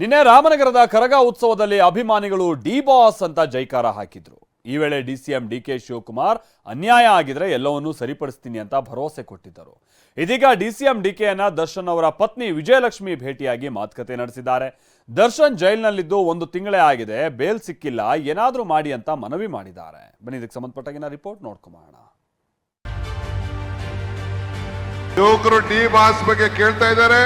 ನಿನ್ನೆ ರಾಮನಗರದ ಕರಗ ಉತ್ಸವದಲ್ಲಿ ಅಭಿಮಾನಿಗಳು ಡಿ ಬಾಸ್ ಅಂತ ಜೈಕಾರ ಹಾಕಿದ್ರು. ಈ ವೇಳೆ ಡಿಸಿಎಂ ಡಿ ಕೆ ಶಿವಕುಮಾರ್, ಅನ್ಯಾಯ ಆಗಿದ್ರೆ ಎಲ್ಲವನ್ನೂ ಸರಿಪಡಿಸ್ತೀನಿ ಅಂತ ಭರವಸೆ ಕೊಟ್ಟಿದ್ದರು. ಇದೀಗ ಡಿಸಿಎಂ ಡಿಕೆಯನ್ನ ದರ್ಶನ್ ಅವರ ಪತ್ನಿ ವಿಜಯಲಕ್ಷ್ಮಿ ಭೇಟಿಯಾಗಿ ಮಾತುಕತೆ ನಡೆಸಿದ್ದಾರೆ. ದರ್ಶನ್ ಜೈಲಿನಲ್ಲಿದ್ದು ಒಂದು ತಿಂಗಳೇ ಆಗಿದೆ, ಬೇಲ್ ಸಿಕ್ಕಿಲ್ಲ, ಏನಾದರೂ ಮಾಡಿ ಅಂತ ಮನವಿ ಮಾಡಿದ್ದಾರೆ. ಬನ್ನಿ, ಇದಕ್ಕೆ ಸಂಬಂಧಪಟ್ಟಾಗಿನ ರಿಪೋರ್ಟ್ ನೋಡ್ಕೊಂಬೋಣ ಯುವಕರು ಡಿ ಬಾಸ್ ಬಗ್ಗೆ ಕೇಳ್ತಾ ಇದ್ದಾರೆ.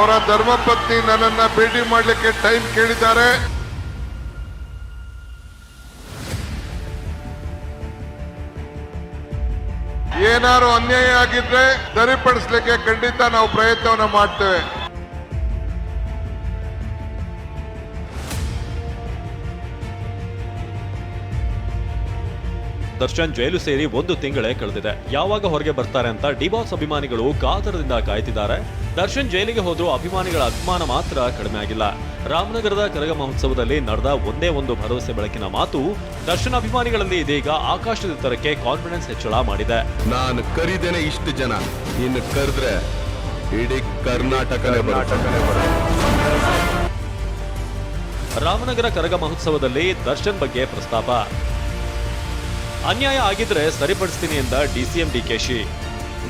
ಅವರ ಧರ್ಮಪತ್ನಿ ನನ್ನನ್ನ ಭೇಟಿ ಮಾಡಲಿಕ್ಕೆ ಟೈಮ್ ಕೇಳಿದ್ದಾರೆ. ಏನಾರು ಅನ್ಯಾಯ ಆಗಿದ್ರೆ ಸರಿಪಡಿಸ್ಲಿಕ್ಕೆ ಖಂಡಿತ ನಾವು ಪ್ರಯತ್ನವನ್ನ ಮಾಡ್ತೇವೆ. ದರ್ಶನ್ ಜೈಲು ಸೇರಿ ಒಂದು ತಿಂಗಳೇ ಕಳೆದಿದೆ. ಯಾವಾಗ ಹೊರಗೆ ಬರ್ತಾರೆ ಅಂತ ಡಿಬಾಸ್ ಅಭಿಮಾನಿಗಳು ಕಾತರದಿಂದ ಕಾಯ್ತಿದ್ದಾರೆ. ದರ್ಶನ್ ಜೈಲಿಗೆ ಹೋದ್ರೂ ಅಭಿಮಾನಿಗಳ ಅಭಿಮಾನ ಮಾತ್ರ ಕಡಿಮೆ ಆಗಿಲ್ಲ. ರಾಮನಗರದ ಕರಗ ಮಹೋತ್ಸವದಲ್ಲಿ ನಡೆದ ಒಂದೇ ಒಂದು ಭರವಸೆ ಬೆಳಕಿನ ಮಾತು ದರ್ಶನ್ ಅಭಿಮಾನಿಗಳಲ್ಲಿ ಇದೀಗ ಆಕಾಶದ ತರಕ್ಕೆ ಕಾನ್ಫಿಡೆನ್ಸ್ ಹೆಚ್ಚಳ ಮಾಡಿದೆ. ನಾನು ಕರಿದೇನೆ ಇಷ್ಟು ಜನ. ಇನ್ನು ಕರೆದ್ರೆ ಇಡೀ ಕರ್ನಾಟಕನೇ ಬರುತ್ತೆ. ರಾಮನಗರ ಕರಗ ಮಹೋತ್ಸವದಲ್ಲಿ ದರ್ಶನ್ ಬಗ್ಗೆ ಪ್ರಸ್ತಾಪ. ಅನ್ಯಾಯ ಆಗಿದ್ರೆ ಸರಿಪಡಿಸ್ತೀನಿ ಎಂದ ಡಿಸಿಎಂ ಡಿಕೆಶಿ.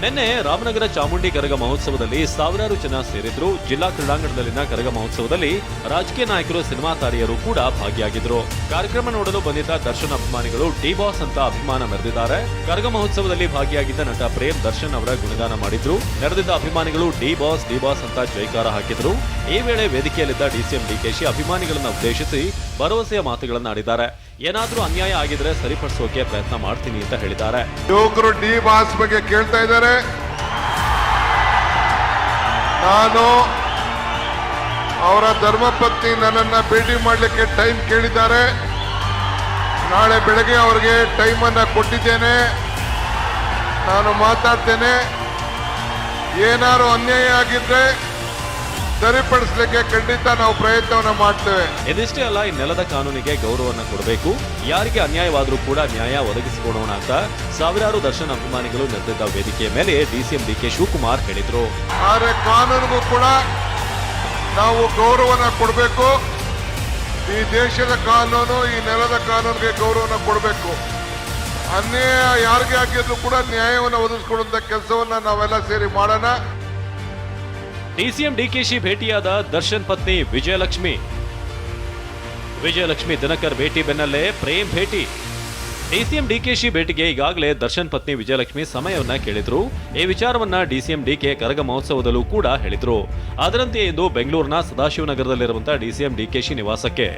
ನಿನ್ನೆ ರಾಮನಗರ ಚಾಮುಂಡಿ ಕರಗ ಮಹೋತ್ಸವದಲ್ಲಿ ಸಾವಿರಾರು ಜನ ಸೇರಿದ್ರು. ಜಿಲ್ಲಾ ಕ್ರೀಡಾಂಗಣದಲ್ಲಿನ ಕರಗ ಮಹೋತ್ಸವದಲ್ಲಿ ರಾಜಕೀಯ ನಾಯಕರು, ಸಿನಿಮಾ ತಾರೆಯರು ಕೂಡ ಭಾಗಿಯಾಗಿದ್ರು. ಕಾರ್ಯಕ್ರಮ ನೋಡಲು ಬಂದಿದ್ದ ದರ್ಶನ್ ಅಭಿಮಾನಿಗಳು ಡಿ ಬಾಸ್ ಅಂತ ಅಭಿಮಾನ ಮೆರೆದಿದ್ದಾರೆ. ಕರಗ ಮಹೋತ್ಸವದಲ್ಲಿ ಭಾಗಿಯಾಗಿದ್ದ ನಟ ಪ್ರೇಮ್ ದರ್ಶನ್ ಅವರ ಗುಣಗಾನ ಮಾಡಿದ್ರು. ನೆರೆದಿದ್ದ ಅಭಿಮಾನಿಗಳು ಡಿ ಬಾಸ್ ಡಿ ಬಾಸ್ ಅಂತ ಜೈಕಾರ ಹಾಕಿದ್ರು. ಈ ವೇಳೆ ವೇದಿಕೆಯಲ್ಲಿದ್ದ ಡಿಸಿಎಂ ಡಿಕೆಶಿ ಅಭಿಮಾನಿಗಳನ್ನು ಉದ್ದೇಶಿಸಿ ಭರವಸೆಯ ಮಾತುಗಳನ್ನು ಆಡಿದ್ದಾರೆ ಏನಾದ್ರೂ ಅನ್ಯಾಯ ಆಗಿದ್ರೆ ಸರಿಪಡಿಸೋಕೆ ಪ್ರಯತ್ನ ಮಾಡ್ತೀನಿ ಅಂತ ಹೇಳಿದ್ದಾರೆ. ಯುವಕರು ಡಿ ಬಾಸ್ ಬಗ್ಗೆ ಕೇಳ್ತಾ ಇದ್ದಾರೆ. ನಾನು ಅವರ ಧರ್ಮಪತ್ನಿ ನನ್ನನ್ನ ಭೇಟಿ ಮಾಡಲಿಕ್ಕೆ ಟೈಮ್ ಕೇಳಿದ್ದಾರೆ. ನಾಳೆ ಬೆಳಗ್ಗೆ ಅವರಿಗೆ ಟೈಮನ್ನು ಕೊಟ್ಟಿದ್ದೇನೆ. ನಾನು ಮಾತಾಡ್ತೇನೆ. ಏನಾದ್ರು ಅನ್ಯಾಯ ಆಗಿದ್ರೆ ಸರಿಪಡಿಸ್ಲಿಕ್ಕೆ ಖಂಡಿತ ನಾವು ಪ್ರಯತ್ನವನ್ನ ಮಾಡ್ತೇವೆ. ಇದಿಷ್ಟೇ ಅಲ್ಲ ಈ ನೆಲದ ಕಾನೂನಿಗೆ ಗೌರವವನ್ನು ಕೊಡಬೇಕು. ಯಾರಿಗೆ ಅನ್ಯಾಯವಾದರೂ ಕೂಡ ನ್ಯಾಯ ಒದಗಿಸಿಕೊಡೋಣ ಅಂತ ಸಾವಿರಾರು ದರ್ಶನ ಅಭಿಮಾನಿಗಳು ನೆರೆದಿದ್ದ ವೇದಿಕೆಯ ಮೇಲೆ ಡಿಸಿಎಂ ಡಿಕೆ ಶಿವಕುಮಾರ್ ಹೇಳಿದ್ರು. ಆದರೆ ಕಾನೂನಿಗೂ ಕೂಡ ನಾವು ಗೌರವನ ಕೊಡಬೇಕು. ಈ ದೇಶದ ಕಾನೂನು ಈ ನೆಲದ ಕಾನೂನಿಗೆ ಗೌರವನ ಕೊಡಬೇಕು. ಅನ್ಯಾಯ ಯಾರಿಗೆ ಆಗಿದ್ರು ಕೂಡ ನ್ಯಾಯವನ್ನು ಒದಗಿಸ್ಕೊಡುವಂತ ಕೆಲಸವನ್ನ ನಾವೆಲ್ಲ ಸೇರಿ ಮಾಡೋಣ. ಡಿಸಿಎಂ ಡಿಕೆಶಿ ಭೇಟಿಯಾದ ದರ್ಶನ್ ಪತ್ನಿ ವಿಜಯಲಕ್ಷ್ಮಿ. ವಿಜಯಲಕ್ಷ್ಮಿ ದಿನಕರ್ ಭೇಟಿ ಬೆನ್ನಲ್ಲೇ ಪ್ರೇಮ್ ಭೇಟಿ. ಡಿಸಿಎಂ ಡಿಕೆಶಿ ಭೇಟಿಗೆ ಈಗಾಗಲೇ ದರ್ಶನ್ ಪತ್ನಿ ವಿಜಯಲಕ್ಷ್ಮಿ ಸಮಯವನ್ನ ಕೇಳಿದ್ರು. ಈ ವಿಚಾರವನ್ನ ಡಿಸಿಎಂ ಡಿಕೆ ಕರಗ ಮಹೋತ್ಸವದಲ್ಲೂ ಕೂಡ ಹೇಳಿದ್ರು. ಅದರಂತೆ ಇಂದು ಬೆಂಗಳೂರಿನ ಸದಾಶಿವನಗರದಲ್ಲಿರುವಂತಹ ಡಿಸಿಎಂ ಡಿಕೆಶಿ ನಿವಾಸಕ್ಕೆ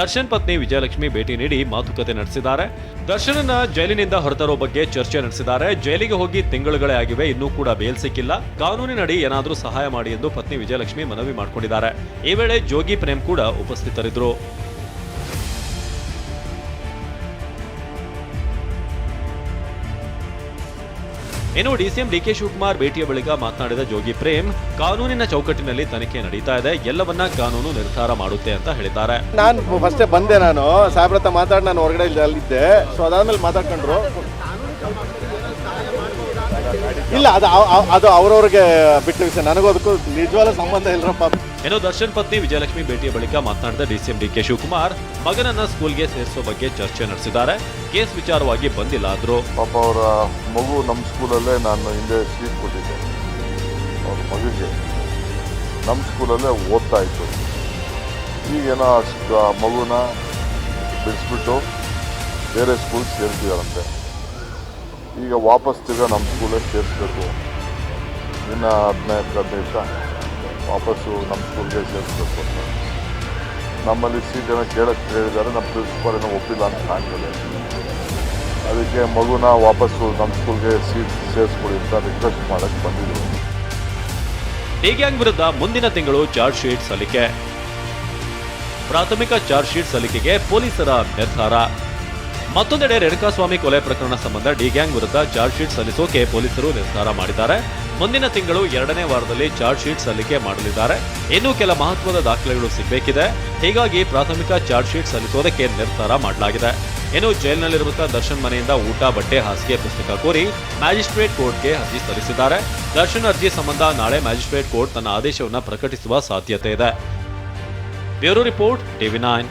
ದರ್ಶನ್ ಪತ್ನಿ ವಿಜಯಲಕ್ಷ್ಮಿ ಭೇಟಿ ನೀಡಿ ಮಾತುಕತೆ ನಡೆಸಿದ್ದಾರೆ. ದರ್ಶನನ ಜೈಲಿನಿಂದ ಹೊರತರೋ ಬಗ್ಗೆ ಚರ್ಚೆ ನಡೆಸಿದ್ದಾರೆ. ಜೈಲಿಗೆ ಹೋಗಿ ತಿಂಗಳುಗಳೇ ಆಗಿವೆ, ಇನ್ನೂ ಕೂಡ ಬೇಲ್ ಸಿಕ್ಕಿಲ್ಲ. ಕಾನೂನಿನಡಿ ಏನಾದರೂ ಸಹಾಯ ಮಾಡಿ ಎಂದು ಪತ್ನಿ ವಿಜಯಲಕ್ಷ್ಮಿ ಮನವಿ ಮಾಡಿಕೊಂಡಿದ್ದಾರೆ. ಈ ವೇಳೆ ಜೋಗಿ ಪ್ರೇಮ್ ಕೂಡ ಉಪಸ್ಥಿತರಿದ್ದರು. ಇನ್ನು ಡಿಸಿಎಂ ಡಿಕೆ ಶಿವಕುಮಾರ್ ಭೇಟಿಯ ಬಳಿಕ ಮಾತನಾಡಿದ ಜೋಗಿ ಪ್ರೇಮ್, ಕಾನೂನಿನ ಚೌಕಟ್ಟಿನಲ್ಲಿ ತನಿಖೆ ನಡೀತಾ ಇದೆ, ಎಲ್ಲವನ್ನ ಕಾನೂನು ನಿರ್ಧಾರ ಮಾಡುತ್ತೆ ಅಂತ ಹೇಳಿದ್ದಾರೆ. ನಾನು ಫಸ್ಟೇ ಬಂದೆ ನಾನು ಸಾಹೇಬ್ರ ಮಾತಾಡಿ ನಾನು ಹೊರಗಡೆ ಅಲ್ಲಿದ್ದೆ. ಸೊ ಅದಾದ್ಮೇಲೆ ಮಾತಾಡ್ಕೊಂಡ್ರು. ಇಲ್ಲ ಅದು ಅದು ಅವ್ರವ್ರಿಗೆ ಬಿಟ್ಟ ವಿಷಯ. ನನಗೂ ಅದಕ್ಕೂ ನಿಜವಾದ ಸಂಬಂಧ ಇಲ್ಲರಪ್ಪ ಏನೋ ದರ್ಶನ್ ಪತ್ನಿ ವಿಜಯಲಕ್ಷ್ಮಿ ಭೇಟಿಯ ಬಳಿಕ ಮಾತನಾಡಿದ ಡಿಸಿಎಂ ಡಿಕೆ ಶಿವಕುಮಾರ್ ಮಗನನ್ನ ಸ್ಕೂಲ್ಗೆ ಸೇರಿಸೋ ಬಗ್ಗೆ ಚರ್ಚೆ ನಡೆಸಿದ್ದಾರೆ. ಕೇಸ್ ವಿಚಾರವಾಗಿ ಬಂದಿಲ್ಲ ಆದ್ರೂ. ಪಾಪ ಅವರ ಮಗು ನಮ್ಮ ಸ್ಕೂಲಲ್ಲೇ ನಾನು ಹಿಂದೆ ಸೀಟ್ ಕೊಟ್ಟಿದ್ದೆ. ಅವ್ರ ಮಗುಗೆ ನಮ್ಮ ಸ್ಕೂಲಲ್ಲೇ ಓದ್ತಾ ಇತ್ತು. ಈಗೇನೋ ಆ ಮಗುನ ಬಿಡಿಸ್ಬಿಟ್ಟು ಬೇರೆ ಸ್ಕೂಲ್ ಸೇರಿಸಿದಾರಂತೆ ಈಗ ವಾಪಸ್ ತಿರ್ಗಾ ನಮ್ಮ ಸ್ಕೂಲೇ ಸೇರಿಸ್ಬೇಕು. ಇನ್ನು ಹದಿನೈದು ಹದಿನೈದು ದಿವಸ ವಾಪಸ್ಸು ನಮ್ಮ ಸ್ಕೂಲ್ಗೆ ಸೇರಿಸ್ಬೇಕು ಅಂತ. ನಮ್ಮಲ್ಲಿ ಸೀಟನ್ನು ಕೇಳಕ್ಕೆ ಕೇಳಿದ್ದಾರೆ ನಮ್ಮ ಪ್ರಿನ್ಸಿಪಾಲ್ ಏನೋ ಒಪ್ಪಿಲ್ಲ ಅಂತ ಕಾಣ್ತದೆ. ಅದಕ್ಕೆ ಮಗುನ ವಾಪಸ್ಸು ನಮ್ಮ ಸ್ಕೂಲ್ಗೆ ಸೀಟ್ ಸೇರಿಸ್ಕೊಡಿ ಅಂತ ರಿಕ್ವೆಸ್ಟ್ ಮಾಡಕ್ಕೆ ಬಂದಿದ್ದರು ಡಿಗ್ಯಾಂಗ್ ವಿರುದ್ಧ ಮುಂದಿನ ತಿಂಗಳು ಚಾರ್ಜ್ ಶೀಟ್ ಸಲ್ಲಿಕೆ. ಪ್ರಾಥಮಿಕ ಚಾರ್ಜ್ ಶೀಟ್ ಸಲ್ಲಿಕೆಗೆ ಪೊಲೀಸರ ನಿರ್ಧಾರ. ಮತ್ತೊಂದೆಡೆ ರೇಣುಕಾಸ್ವಾಮಿ ಕೊಲೆ ಪ್ರಕರಣ ಸಂಬಂಧ ಡಿ ಗ್ಯಾಂಗ್ ವಿರುದ್ಧ ಚಾರ್ಜ್ ಶೀಟ್ ಸಲ್ಲಿಸೋಕೆ ಪೊಲೀಸರು ನಿರ್ಧಾರ ಮಾಡಿದ್ದಾರೆ. ಮುಂದಿನ ತಿಂಗಳು ಎರಡನೇ ವಾರದಲ್ಲಿ ಚಾರ್ಜ್ ಶೀಟ್ ಸಲ್ಲಿಕೆ ಮಾಡಲಿದ್ದಾರೆ. ಇನ್ನೂ ಕೆಲ ಮಹತ್ವದ ದಾಖಲೆಗಳು ಸಿಗಬೇಕಿದೆ. ಹೀಗಾಗಿ ಪ್ರಾಥಮಿಕ ಚಾರ್ಜ್ ಶೀಟ್ ಸಲ್ಲಿಸೋದಕ್ಕೆ ನಿರ್ಧಾರ ಮಾಡಲಾಗಿದೆ. ಇನ್ನು ಜೈಲಿನಲ್ಲಿರುವಂತಹ ದರ್ಶನ್ ಮನೆಯಿಂದ ಊಟ, ಬಟ್ಟೆ, ಹಾಸಿಗೆ ಪುಸ್ತಕ ಕೋರಿ ಮ್ಯಾಜಿಸ್ಟ್ರೇಟ್ ಕೋರ್ಟ್ಗೆ ಅರ್ಜಿ ಸಲ್ಲಿಸಿದ್ದಾರೆ. ದರ್ಶನ್ ಅರ್ಜಿ ಸಂಬಂಧ ನಾಳೆ ಮ್ಯಾಜಿಸ್ಟ್ರೇಟ್ ಕೋರ್ಟ್ ತನ್ನ ಆದೇಶವನ್ನು ಪ್ರಕಟಿಸುವ ಸಾಧ್ಯತೆ ಇದೆ. Bureau report, TV nine.